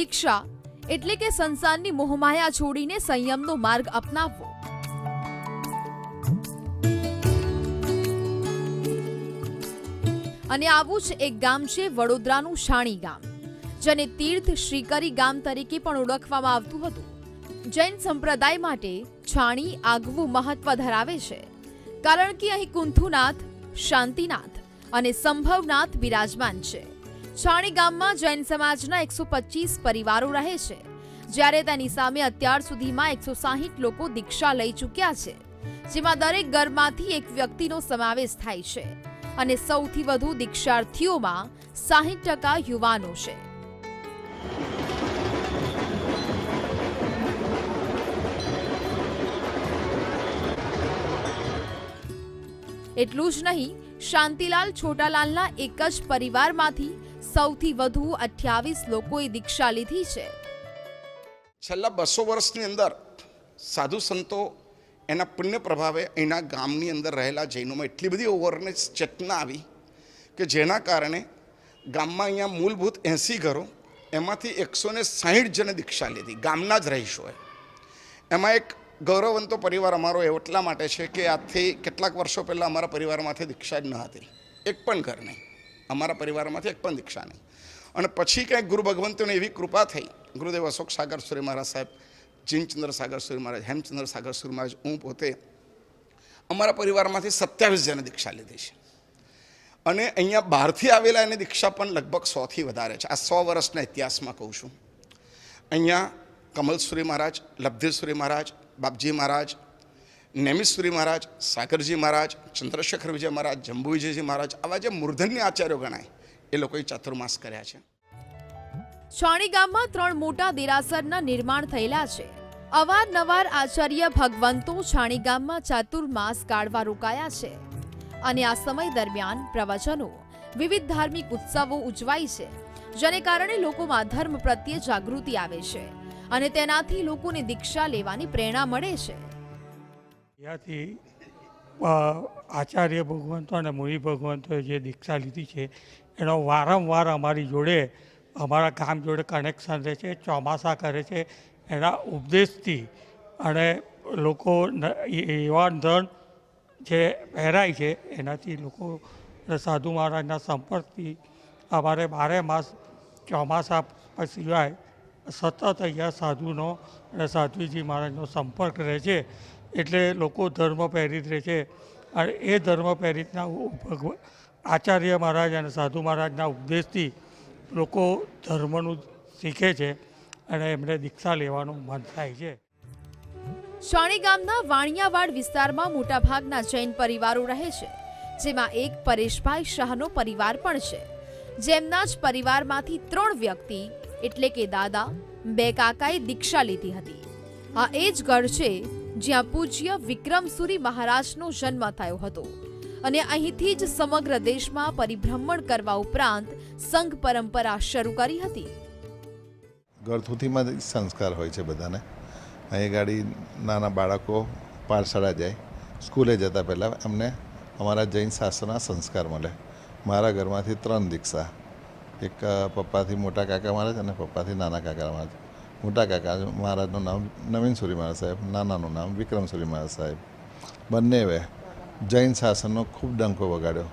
દીક્ષા એટલે કે સંસારની મોહમાયા છોડીને સંયમનો માર્ગ અપનાવવો. અને આવું જ એક ગામ છે વડોદરાનું શાણી ગામ, જેને તીર્થ શ્રીકરી ગામ તરીકે પણ ઓળખવામાં આવતું હતું. જૈન સંપ્રદાય માટે છાણી આગવું મહત્વ ધરાવે છે, કારણ કે અહીં કુંથુનાથ, શાંતિનાથ અને સંભવનાથ બિરાજમાન છે. છાણી ગામમાં જૈન સમાજના એકસો પચીસ પરિવારો રહે છે. જ્યારે તેની સામે અત્યાર સુધીમાં એકસો સાહીઠ લોકો દીક્ષા લઈ ચૂક્યા છે, જેમાં દરેક ઘરમાંથી એક વ્યક્તિનો સમાવેશ થાય છે અને સૌથી વધુ દીક્ષાર્થીઓમાં સાહીઠ ટકા યુવાનો છે. એટલું જ નહીં, શાંતિલાલ છોટાલાલના એક જ પરિવારમાંથી સૌથી વધુ અઠ્યાવીસ લોકોએ દીક્ષા લીધી છે. છેલ્લા બસો વર્ષની અંદર સાધુ સંતો એના પુણ્ય પ્રભાવે એના ગામની અંદર રહેલા જૈનોમાં એટલી બધી અવેરનેસ ચેતના આવી કે જેના કારણે ગામમાં અહીંયા મૂળભૂત એંસી ઘરો, એમાંથી એકસો ને સાહીઠ જણે દીક્ષા લીધી. ગામના જ રહીશોએ એમાં એક ગૌરવવંતો પરિવાર અમારો એટલા માટે છે કે આજથી કેટલાક વર્ષો પહેલાં અમારા પરિવારમાંથી દીક્ષા જ ન હતી. એક પણ ઘર નહીં. અમારા પરિવારમાંથી એક પણ દીક્ષા નહીં. અને પછી કંઈક ગુરુ ભગવંતોને એવી કૃપા થઈ. ગુરુદેવ અશોક સાગર સૂર્ય મહારાજ સાહેબ, જીનચંદ્ર સાગર સુરી મહારાજ, હેમચંદ્ર સાગર સૂર્ય મહારાજ, હું પોતે અમારા પરિવારમાંથી સત્યાવીસ જણે દીક્ષા લીધી છે. અને અહીંયા બહારથી આવેલા એની દીક્ષા પણ લગભગ સોથી વધારે છે. આ સો વર્ષના ઇતિહાસમાં કહું છું. અહીંયા કમલસુરી મહારાજ લબ્ધેશ્વરી મહારાજ, બાપજી મહારાજ નેમિશ્વરી મહારાજ સાગરજી મહારાજ, ચંદ્રશેખર વિજય મહારાજ જંબુ વિજયજી મહારાજ, આવા જે મૂર્ધન્ય આચાર્યો ગણાય, એ લોકોએ ચાતુર્માસ કર્યા છે. છાણી ગામમાં ત્રણ મોટા દેરાસરના નિર્માણ થયેલા છે. અવારનવાર આચાર્ય ભગવંતો છાણી ગામમાં ચાતુર્માસ કાઢવા રોકાયા છે. અને આ સમય દરમિયાન પ્રવચનો, વિવિધ ધાર્મિક ઉત્સવો ઉજવાય છે, જેને કારણે લોકોમાં ધર્મ પ્રત્યે જાગૃતિ આવે છે અને તેનાથી લોકોને દીક્ષા લેવાની પ્રેરણા મળે છે. ત્યાંથી આચાર્ય ભગવંતો અને મુનિ ભગવંતોએ જે દીક્ષા લીધી છે, એનો વારંવાર અમારી જોડે, અમારા ગામ જોડે કનેક્શન રહે છે, ચોમાસા કરે છે, એના ઉપદેશથી અને લોકો એવા ધન જે પહેરાય છે, એનાથી લોકો સાધુ મહારાજના સંપર્કથી અમારે બારે માસ ચોમાસા સિવાય સતત અહીંયા સાધુનો અને સાધ્વીજી મહારાજનો સંપર્ક રહે છે. એટલે લોકો ધર્મ પ્રેરિત રહે છે. અને એ ધર્મ પ્રેરિતના ભગવ, આચાર્ય મહારાજ અને સાધુ મહારાજના ઉપદેશથી લોકો ધર્મનું શીખે છે અને એમને દીક્ષા લેવાનું મન થાય છે. શાણી ગામના વાણિયાવાડ વિસ્તારમાં મોટાભાગના જૈન પરિવારો રહે છે, જેમાં એક પરેશભાઈ શાહનો પરિવાર પણ છે. જેમના જ પરિવારમાંથી ત્રણ વ્યક્તિ એટલે કે દાદા, બે કાકાએ દીક્ષા લીધી હતી. આ એ જ ગઢ છે જ્યાં પૂજ્ય વિક્રમસુરી મહારાજનો જન્મ થયો હતો. અને અહીંથી જ સમગ્ર દેશમાં પરિભ્રમણ કરવા ઉપરાંત સંઘ પરંપરા શરૂ કરી હતી. ઘરથુથીમાં જ સંસ્કાર હોય છે બધાને. અહીં ગાડી નાના બાળકો પાઠશાળા જાય, સ્કૂલે જતા પહેલાં એમને અમારા જૈન શાસ્ત્રના સંસ્કાર મળે. મારા ઘરમાંથી ત્રણ દીક્ષા. એક પપ્પાથી મોટા કાકા મહારાજ અને પપ્પાથી નાના કાકા મહારાજ મોટા કાકા મહારાજનું નામ નવીન સુરી મહારાજ સાહેબ, નાનાનું નામ વિક્રમ સુરી મહારાજ સાહેબ બંનેવે જૈન શાસનનો ખૂબ ડંકો વગાડ્યો.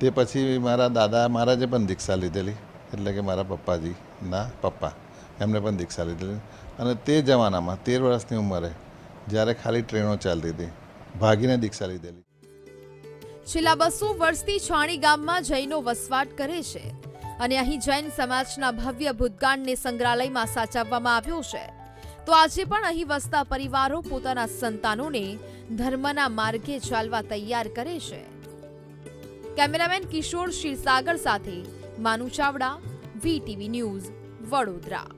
તે પછી મારા દાદા મહારાજે પણ દીક્ષા લીધેલી, એટલે કે મારા પપ્પાજીના પપ્પા, એમને પણ દીક્ષા લીધેલી. અને તે જમાનામાં તેર વર્ષની ઉંમરે જ્યારે ખાલી ટ્રેનો ચાલતી હતી, ભાગીને દીક્ષા લીધેલી. છેલ્લા બસો વર્ષથી છાણી ગામમાં જૈનો વસવાટ કરે છે. અને અહીં જૈન સમાજના ભવ્ય ભૂતગાંડને સંગ્રહાલયમાં સાચવવામાં આવ્યો છે. તો આજે પણ અહીં વસતા પરિવારો પોતાના સંતાનોને ધર્મના માર્ગે ચાલવા તૈયાર કરે છે. કેમેરામેન કિશોર ક્ષીરસાગર સાથે માનુ ચાવડા વીટીવી ન્યૂઝ, વડોદરા.